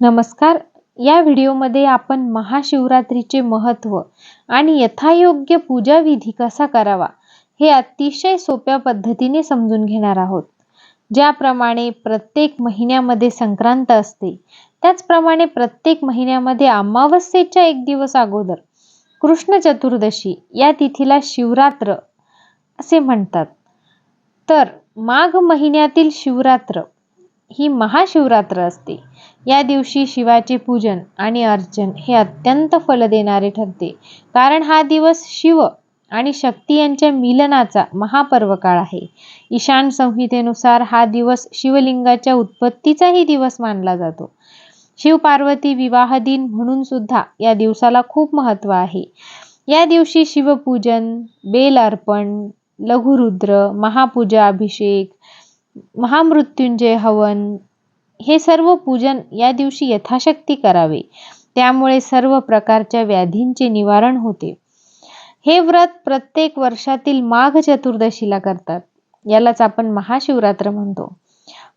नमस्कार. या व्हिडिओमध्ये आपण महाशिवरात्रीचे महत्त्व आणि यथायोग्य पूजाविधी कसा करावा हे अतिशय सोप्या पद्धतीने समजून घेणार आहोत. ज्याप्रमाणे प्रत्येक महिन्यामध्ये संक्रांत असते त्याचप्रमाणे प्रत्येक महिन्यामध्ये अमावस्येच्या एक दिवस अगोदर कृष्ण चतुर्दशी या तिथीला शिवरात्र असे म्हणतात. तर माघ महिन्यातील शिवरात्र ही महाशिवरात्र असते. या दिवशी शिवाचे पूजन आणि अर्चन हे अत्यंत फल देणारे ठरते. कारण हा दिवस शिव आणि शक्ती यांच्या मिलनाचा महापर्व काळ आहे. ईशान संहितेनुसार हा दिवस शिवलिंगाच्या उत्पत्तीचाही दिवस मानला जातो. शिव पार्वती विवाह दिन म्हणून सुद्धा या दिवसाला खूप महत्त्व आहे. या दिवशी शिवपूजन बेल अर्पण लघुरुद्र महापूजा अभिषेक महामृत्युंजय हवन हे सर्व पूजन या दिवशी यथाशक्ती करावे. त्यामुळे सर्व प्रकारच्या व्याधींचे निवारण होते. हे व्रत प्रत्येक वर्षातील माघ चतुर्दशीला करतात. यालाच आपण महाशिवरात्र म्हणतो.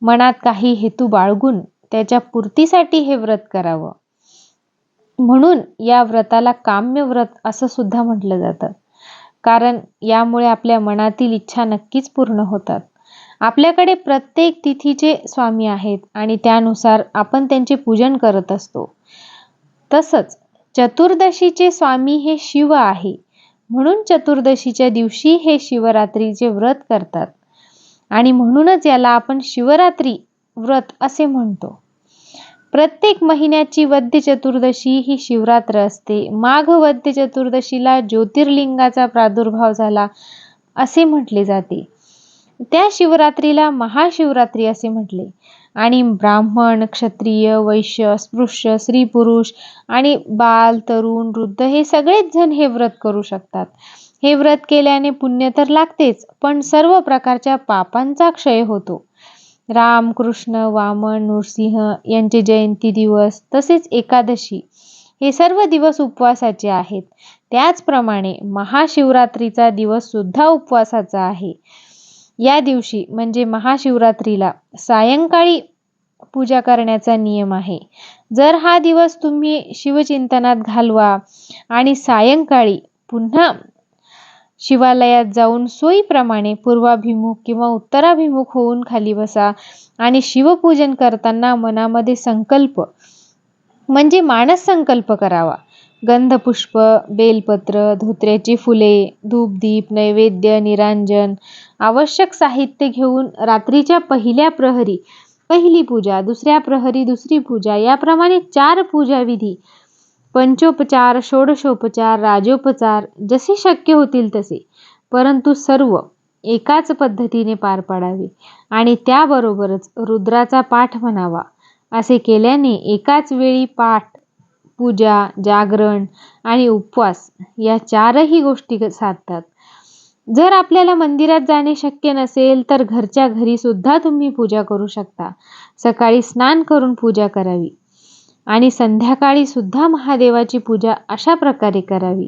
मनात काही हेतू बाळगून त्याच्या पूर्तीसाठी हे व्रत करावं. म्हणून या व्रताला काम्य व्रत असं सुद्धा म्हटलं जातं. कारण यामुळे आपल्या मनातील इच्छा नक्कीच पूर्ण होतात. आपल्याकडे प्रत्येक तिथीचे स्वामी आहेत आणि त्यानुसार आपण त्यांचे पूजन करत असतो. तसंच चतुर्दशीचे स्वामी हे शिव आहे. म्हणून चतुर्दशीच्या दिवशी हे शिवरात्रीचे व्रत करतात. आणि म्हणूनच याला आपण शिवरात्री व्रत असे म्हणतो. प्रत्येक महिन्याची वद्य चतुर्दशी ही शिवरात्र असते. माघ वद्य चतुर्दशीला ज्योतिर्लिंगाचा प्रादुर्भाव झाला असे म्हटले जाते. त्या शिवरात्रीला महाशिवरात्री असे म्हटले. आणि ब्राह्मण क्षत्रिय वैश्य स्पृश्य स्त्री पुरुष आणि बाल तरुण वृद्ध हे सगळेच जण हे व्रत करू शकतात. हे व्रत केल्याने पुण्य तर लागतेच पण सर्व प्रकारच्या पापांचा क्षय होतो. राम कृष्ण वामन नृसिंह यांचे जयंती दिवस तसेच एकादशी हे सर्व दिवस उपवासाचे आहेत. त्याचप्रमाणे महाशिवरात्रीचा दिवस सुद्धा उपवासाचा आहे. या दिवशी म्हणजे महाशिवरात्रीला सायंकाळी पूजा करण्याचा नियम आहे. जर हा दिवस तुम्ही शिवचिंतनात घालवा आणि सायंकाळी पुन्हा शिवालयात जाऊन सोयीप्रमाणे पूर्वाभिमुख किंवा उत्तराभिमुख होऊन खाली बसा आणि शिवपूजन करताना मनामध्ये संकल्प म्हणजे मानस संकल्प करावा. गंधपुष्प बेलपत्र धोत्र्याची फुले धूपदीप नैवेद्य निरांजन आवश्यक साहित्य घेऊन रात्रीच्या पहिल्या प्रहरी पहिली पूजा दुसऱ्या प्रहरी दुसरी पूजा याप्रमाणे चार पूजाविधी पंचोपचार षोडशोपचार राजोपचार जसे शक्य होतील तसे. परंतु सर्व एकाच पद्धतीने पार पाडावे आणि त्याबरोबरच रुद्राचा पाठ म्हणावा. असे केल्याने एकाच वेळी पाठ पूजा जागरण आणि उपवास या चारही गोष्टी साधतात. जर आपल्याला मंदिरात जाणे शक्य नसेल तर घरच्या घरी सुद्धा तुम्ही पूजा करू शकता. सकाळी स्नान करून पूजा करावी आणि संध्याकाळी सुद्धा महादेवाची पूजा अशा प्रकारे करावी.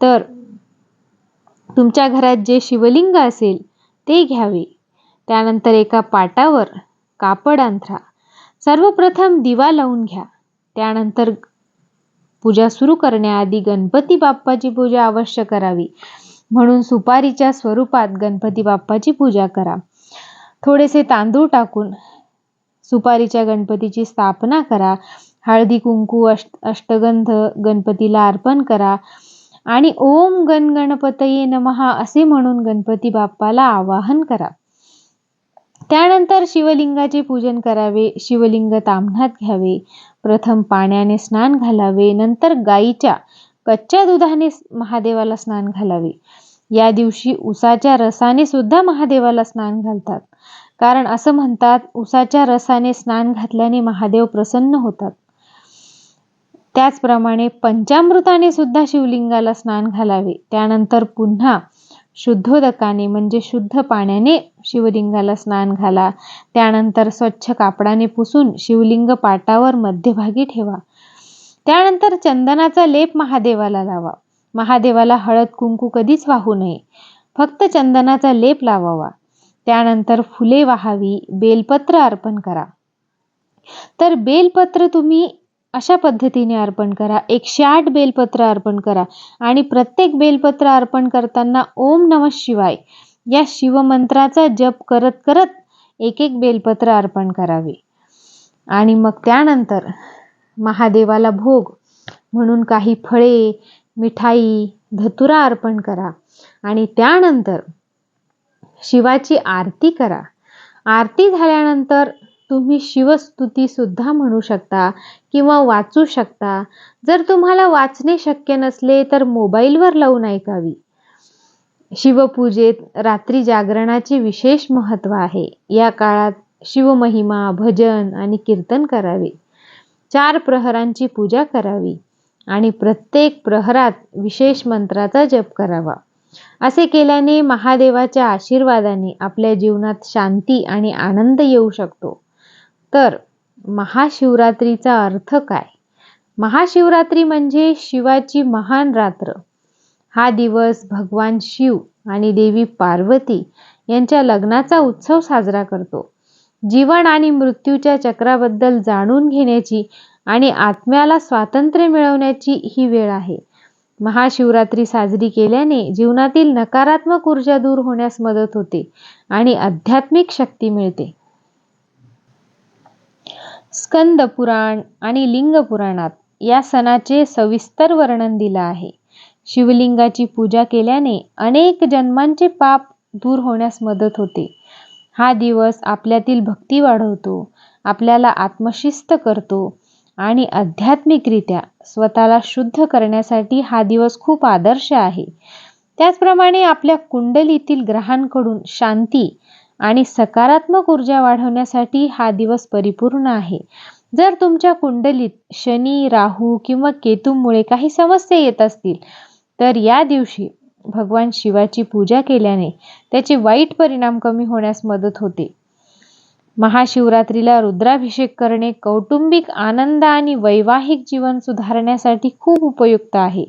तर तुमच्या घरात जे शिवलिंग असेल ते घ्यावे. त्यानंतर एका पाटावर कापड अंथरा. सर्वप्रथम दिवा लावून घ्या. त्यानंतर पूजा सुरू करण्याआधी गणपती बाप्पाची पूजा अवश्य करावी. म्हणून सुपारीच्या स्वरूपात गणपती बाप्पाची पूजा करा. थोडेसे तांदूळ टाकून सुपारीच्या गणपतीची स्थापना करा. हळदी कुंकू अष्ट अष्टगंध गणपतीला अर्पण करा. आणि ओम गण गणपतये नमहा असे म्हणून गणपती बाप्पाला आवाहन करा. त्यानंतर शिवलिंगाचे पूजन करावे. शिवलिंग तामनात घ्यावे. प्रथम पाण्याने स्नान घालावे नंतर गाईच्या कच्च्या दुधाने महादेवाला स्नान घालावे. या दिवशी उसाच्या रसाने सुद्धा महादेवाला स्नान घालतात. कारण असं म्हणतात उसाच्या रसाने स्नान घातल्याने महादेव प्रसन्न होतात. त्याचप्रमाणे पंचामृताने सुद्धा शिवलिंगाला स्नान घालावे. त्यानंतर पुन्हा शुद्धोदकाने म्हणजे शुद्ध पाण्याने शिवलिंगाला स्नान घाला. त्यानंतर स्वच्छ कापडाने पुसून शिवलिंग पाटावर मध्यभागी ठेवा. त्यानंतर चंदनाचा लेप महादेवाला लावा. महादेवाला हळद कुंकू कधीच वाहू नये. फक्त चंदनाचा लेप लावावा. त्यानंतर फुले वाहावी बेलपत्र अर्पण करा. तर बेलपत्र तुम्ही अशा पद्धतीने अर्पण करा. एकशे आठ बेलपत्र अर्पण करा. आणि प्रत्येक बेलपत्र अर्पण करताना ओम नम शिवाय या शिवमंत्राचा जप करत करत एक एक बेलपत्र अर्पण करावे. आणि मग त्यानंतर महादेवाला भोग म्हणून काही फळे मिठाई धतुरा अर्पण करा. आणि त्यानंतर शिवाची आरती करा. आरती झाल्यानंतर तुम्ही शिवस्तुती सुद्धा म्हणू शकता किंवा वाचू शकता. जर तुम्हाला वाचणे शक्य नसले तर मोबाईलवर लावून ऐकावी. शिवपूजेत रात्री जागरणाचे विशेष महत्त्व आहे. या काळात शिवमहिमा भजन आणि कीर्तन करावे. चार प्रहरांची पूजा करावी आणि प्रत्येक प्रहरात विशेष मंत्राचा जप करावा. असे केल्याने महादेवाच्या आशीर्वादाने आपल्या जीवनात शांती आणि आनंद येऊ शकतो. तर महाशिवरात्रीचा अर्थ काय? महाशिवरात्री म्हणजे शिवाची महान रात्र. हा दिवस भगवान शिव आणि देवी पार्वती यांच्या लग्नाचा उत्सव साजरा करतो. जीवन आणि मृत्यूच्या चक्राबद्दल जाणून घेण्याची आणि आत्म्याला स्वातंत्र्य मिळवण्याची ही वेळ आहे. महाशिवरात्री साजरी केल्याने जीवनातील नकारात्मक ऊर्जा दूर होण्यास मदत होते आणि आध्यात्मिक शक्ती मिळते. स्कंद पुराण आणि लिंग पुराणात या सणाचे सविस्तर वर्णन दिलं आहे. शिवलिंगाची पूजा केल्याने अनेक जन्मांचे पाप दूर होण्यास मदत होते. हा दिवस आपल्यातील भक्ती वाढवतो आपल्याला आत्मशिस्त करतो आणि आध्यात्मिकरित्या स्वतःला शुद्ध करण्यासाठी हा दिवस खूप आदर्श आहे. त्याचप्रमाणे आपल्या कुंडलीतील ग्रहांकडून शांती आणि सकारात्मक ऊर्जा वाढवण्यासाठी हा दिवस परिपूर्ण आहे. जर तुमच्या कुंडलीत शनी राहू किंवा केतूमुळे काही समस्या येत असतील तर या दिवशी भगवान शिवाची पूजा केल्याने त्याचे वाईट परिणाम कमी होण्यास मदत होते. महाशिवरात्रीला रुद्राभिषेक करणे कौटुंबिक आनंद आणि वैवाहिक जीवन सुधारण्यासाठी खूप उपयुक्त आहे.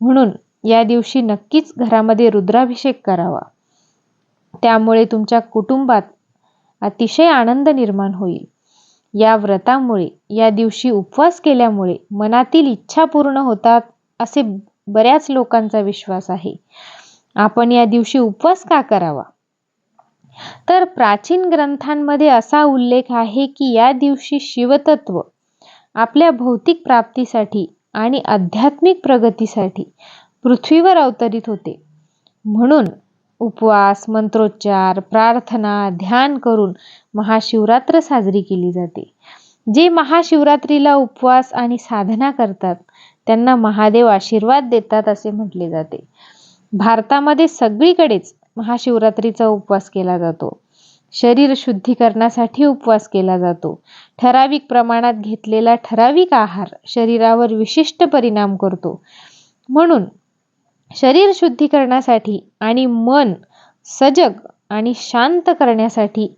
म्हणून या दिवशी नक्कीच घरामध्ये रुद्राभिषेक करावा. त्यामुळे तुमच्या कुटुंबात अतिशय आनंद निर्माण होईल. या व्रतामुळे या दिवशी उपवास केल्यामुळे मनातील इच्छा पूर्ण होतात असे बऱ्याच लोकांचा विश्वास आहे. आपण या दिवशी उपवास का करावा? तर प्राचीन ग्रंथांमध्ये असा उल्लेख आहे की या दिवशी शिवतत्व आपल्या भौतिक प्राप्तीसाठी आणि आध्यात्मिक प्रगतीसाठी पृथ्वीवर अवतरित होते. म्हणून उपवास मंत्रोच्चार प्रार्थना ध्यान करून महाशिवरात्र साजरी केली जाते. जे महाशिवरात्रीला उपवास आणि साधना करतात त्यांना महादेव आशीर्वाद देतात असे म्हटले जाते. भारतामध्ये सगळीकडेच महाशिवरात्रीचा उपवास केला जातो. शरीर शुद्धीकरणासाठी उपवास केला जातो. ठराविक प्रमाणात घेतलेला ठराविक आहार शरीरावर विशिष्ट परिणाम करतो. म्हणून शरीर शुद्धीकरणासाठी आणि मन सजग आणि शांत करण्यासाठी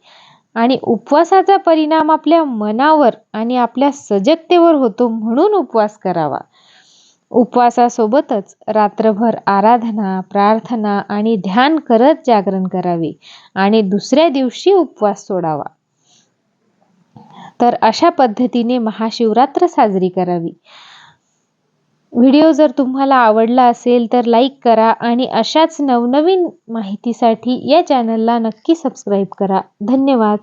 आणि उपवासाचा परिणाम आपल्या मनावर आणि आपल्या सजगतेवर होतो म्हणून उपवास करावा. उपवासासोबतच रात्रभर आराधना प्रार्थना आणि ध्यान करत जागरण करावे आणि दुसऱ्या दिवशी उपवास सोडावा. तर अशा पद्धतीने महाशिवरात्र साजरी करावी. व्हिडिओ जर तुम्हाला आवडला असेल तर लाईक करा आणि अशाच नवनवीन माहितीसाठी या चॅनलला नक्की सबस्क्राईब करा. धन्यवाद.